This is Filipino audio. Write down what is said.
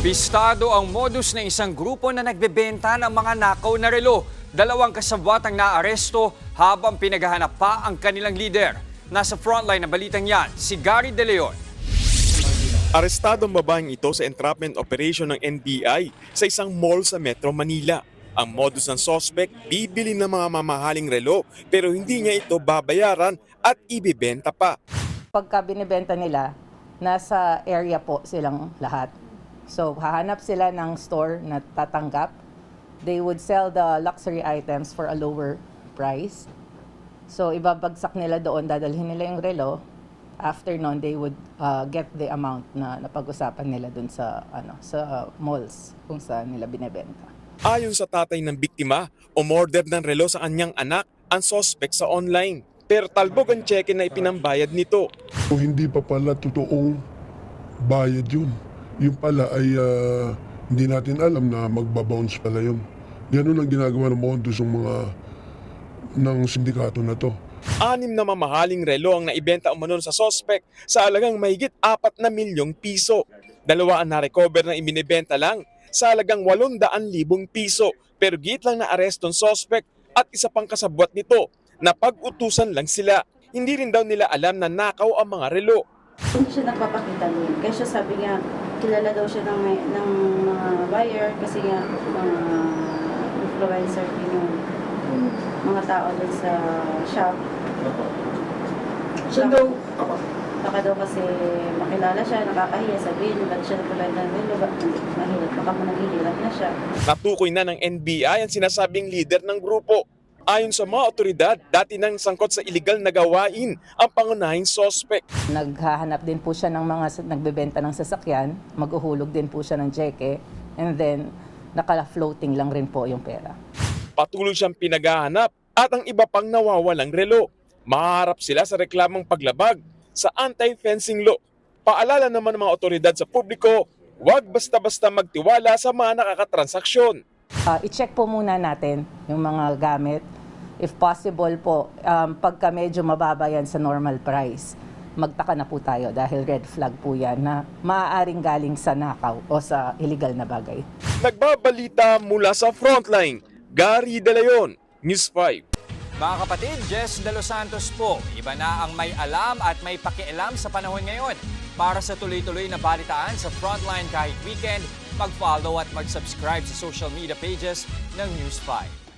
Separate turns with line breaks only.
Bistado ang modus ng isang grupo na nagbebenta ng mga nakaw na relo. Dalawang kasabwat ang naaresto habang pinaghahanap pa ang kanilang leader. Nasa frontline ng balitang yan, si Gary De Leon.
Arestado ang babaeng ito sa entrapment operation ng NBI sa isang mall sa Metro Manila. Ang modus ng sospek, bibili ng mga mamahaling relo pero hindi niya ito babayaran at ibibenta pa.
Pagka binibenta nila, nasa area po silang lahat. So, hahanap sila ng store na tatanggap. They would sell the luxury items for a lower price. So, ibabagsak nila doon, dadalhin nila yung relo. After nun, they would uh, get the amount na napag-usapan nila doon sa, ano, sa malls kung saan nila binebenta.
Ayon sa tatay ng biktima, umorder ng relo sa kanyang anak ang sospek sa online. Pero talbog ang cheque na ipinambayad nito.
O hindi pa pala totoong bayad yun. Yung pala ay ah, hindi natin alam na magbabounce pala yun. Ganun ang ginagawa ng modus ng mga ng sindikato na to.
Anim na mamahaling relo ang naibenta umano sa sospek sa alagang mahigit 4 na milyong piso. Dalawa ang narecover na ibinibenta lang sa alagang 800,000 piso. Pero git lang na aresto ng sospek at isa pang kasabwat nito na pag-utusan lang sila. Hindi rin daw nila alam na nakaw ang mga relo.
Hindi siya nagpapakita doon. Kaya siya sabi niya, kilala daw siya ng, ng mga buyer kasi nga mga influencer din yung mga tao doon sa shop.
Siya daw,
Baka daw kasi makilala siya, nakakahiya, sabihin, ba't siya nagpapalanda ng relo, ba't mahirap, baka mo naghihirap na siya.
Natukoy na ng NBI ang sinasabing leader ng grupo. Ayon sa mga otoridad, dati nang sangkot sa illegal na gawain ang pangunahing sospek.
Naghahanap din po siya ng mga nagbebenta ng sasakyan, maghuhulog din po siya ng jeke, and then naka-floating lang rin po yung pera.
Patuloy siyang pinaghahanap at ang iba pang nawawalang relo. Maharap sila sa reklamong paglabag sa anti-fencing law. Paalala naman ng mga otoridad sa publiko, huwag basta-basta magtiwala sa mga nakakatransaksyon.
Ah, i-check po muna natin yung mga gamit. If possible po, um, pagka medyo mababa yan sa normal price, magtaka na po tayo dahil red flag po yan na maaaring galing sa nakaw o sa illegal na bagay.
Nagbabalita mula sa Frontline, Gary De Leon, News 5.
Mga kapatid, Jess De Los Santos po. Iba na ang may alam at may pakialam sa panahon ngayon. Para sa tuloy-tuloy na balitaan sa Frontline kahit weekend, mag-follow at mag-subscribe sa social media pages ng News 5.